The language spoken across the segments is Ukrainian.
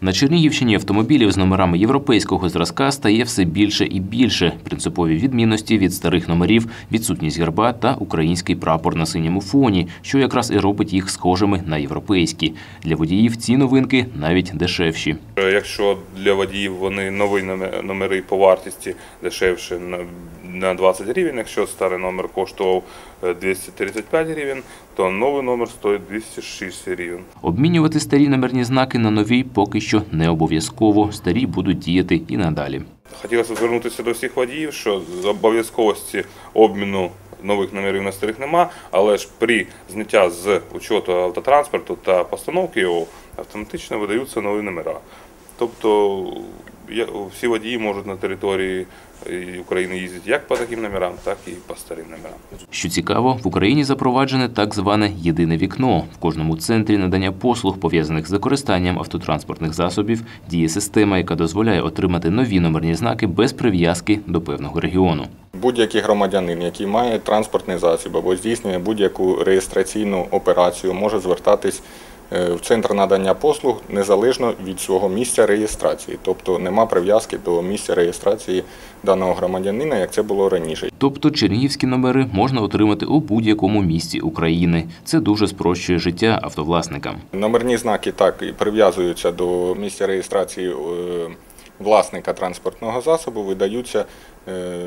На Чернігівщині автомобілів з номерами європейського зразка стає все більше і більше. Принципові відмінності від старих номерів, відсутність герба та український прапор на синьому фоні, що якраз і робить їх схожими на європейські. Для водіїв ці новинки навіть дешевші. Е, Якщо для водіїв вони нові номе- номери по вартості дешевше на- на 20 гривень, якщо старий номер коштував е, 235 гривень, то новий номер стоїть 206 гривень. Обмінювати старі номерні знаки на нові поки що не обов'язково. Старі будуть діяти і надалі. Хотілося звернутися до всіх водіїв, що з обов'язковості обміну нових номерів на старих нема, але ж при зняття з учету автотранспорту та постановки його автоматично видаються нові номера. Тобто я- всі водії можуть на території е, України їздити як по таким номерам, так і по старим номерам. Що цікаво, в Україні запроваджене так зване єдине вікно. В кожному центрі надання послуг, пов'язаних з використанням автотранспортних засобів, діє система, яка дозволяє отримати нові номерні знаки без прив'язки до певного регіону. Будь-який громадянин, який має транспортний засіб або здійснює будь-яку реєстраційну операцію, може звертатись в центр надання послуг незалежно від свого місця реєстрації, тобто нема прив'язки до місця реєстрації даного громадянина, як це було раніше. Тобто чернігівські номери можна отримати у будь-якому місці України. Це дуже спрощує життя автовласникам. Номерні знаки так і прив'язуються до місця реєстрації е, власника транспортного засобу, видаються е,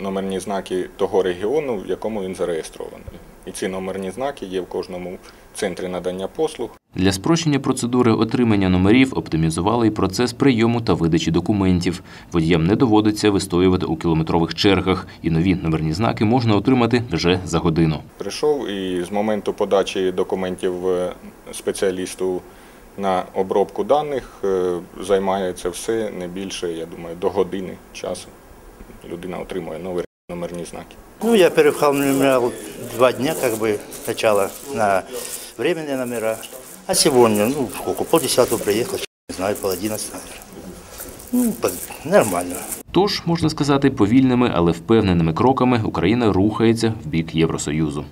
номерні знаки того регіону, в якому він зареєстрований. І ці номерні знаки є в кожному центрі надання послуг. Для спрощення процедури отримання номерів оптимізували і процес прийому та видачі документів. Водіям не доводиться вистоювати у кілометрових чергах, і нові номерні знаки можна отримати вже за годину. Прийшов і з моменту подачі документів е, спеціалісту на обробку даних е, займає це все не більше, я думаю, до години часу. Людина отримує нові номерні знаки. Ну, я переоформлял два дня, как бы, сначала на временные номера, а сегодня, ну, сколько, полдесятого приехал, не знаю, пол одиннадцатого. Ну, нормально. Тож, можна сказати, повільними, але впевненими кроками Україна рухається в бік Євросоюзу.